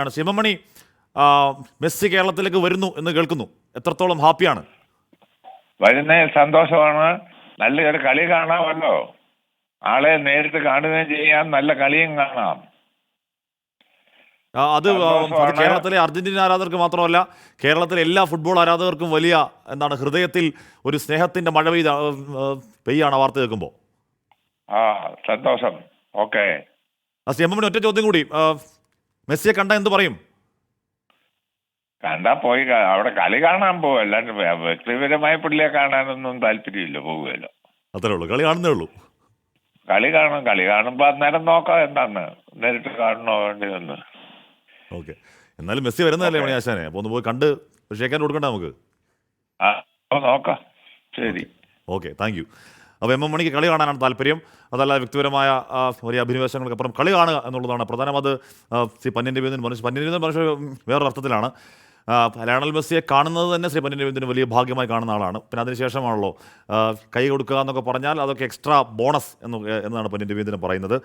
ആണ് ശിവമണി മെസ്സി കേരളത്തിലേക്ക് വരുന്നു എന്ന് കേൾക്കുന്നു. എത്രത്തോളം ഹാപ്പിയാണ്? വരുന്നേ സന്തോഷമാണ്. നല്ലൊരു കളി കാണാമല്ലോ. ആളെ നേരിട്ട് കാണുകയും ചെയ്യാം. നല്ല കളിയും കാണാം. അത്. കേരളത്തിലെ അർജന്റീന ആരാധകർക്ക് മാത്രമല്ല കേരളത്തിലെ എല്ലാ ഫുട്ബോൾ ആരാധകർക്കും വലിയ എന്താണ് ഹൃദയത്തിൽ ഒരു സ്നേഹത്തിന്റെ മഴ പെയ്ത പെയ്യാണ് വാർത്ത കേൾക്കുമ്പോൾ ആ സന്തോഷം. ഓക്കെ. ഒറ്റ ചോദ്യം കൂടി. മെസ്സിയെ കണ്ട എന്ത് പറയും? കണ്ടാ പോയി അവിടെ കളി കാണാൻ പോകും അല്ലാണ്ട് വ്യ- വ്യക്തിപരമായ പുള്ളിയെ കാണാനൊന്നും താല്പര്യമില്ല പോകുമല്ലോ അത്രേ ഉള്ളൂ. കളി കാണുന്നേ ഉള്ളൂ. കളി കാണും. കളി കാണുമ്പോ അന്നേരം നോക്കാം എന്താണ് നേരിട്ട് കാണണോ വേണ്ടി ഒന്ന് ഓക്കെ. എന്നാലും മെസ്സി വരുന്നതല്ലേ മണി ആശാനെ അപ്പോൾ ഒന്ന് പോയി കണ്ട് ഷേക്കാൻ കൊടുക്കണ്ട നമുക്ക്? ആ നോക്കാം. ശരി. Okay thank you. അപ്പോൾ എം എം മണിക്ക് കളി കാണാനാണ് താല്പര്യം. അതല്ല വ്യക്തിപരമായ വലിയ അഭിനിവേശങ്ങൾക്കപ്പുറം കളി കാണുക എന്നുള്ളതാണ് പ്രധാനം. അത് ശ്രീ പന്യൻ രവീന്ദ്രൻ മനുഷ്യ പന്യൻ രവീന്ദ്രൻ മനുഷ്യ വേറൊരു അർത്ഥത്തിലാണ്. ലയണൽ മെസ്സിയെ കാണുന്നത് തന്നെ ശ്രീ പന്യൻ രവീന്ദ്രൻ വലിയ ഭാഗ്യമായി കാണുന്ന ആളാണ്. പിന്നെ അതിനുശേഷമാണല്ലോ കൈ കൊടുക്കുക എന്നൊക്കെ പറഞ്ഞാൽ അതൊക്കെ എക്സ്ട്രാ ബോണസ് എന്ന് എന്നാണ് പന്യൻ രവീന്ദ്രൻ പറയുന്നത്.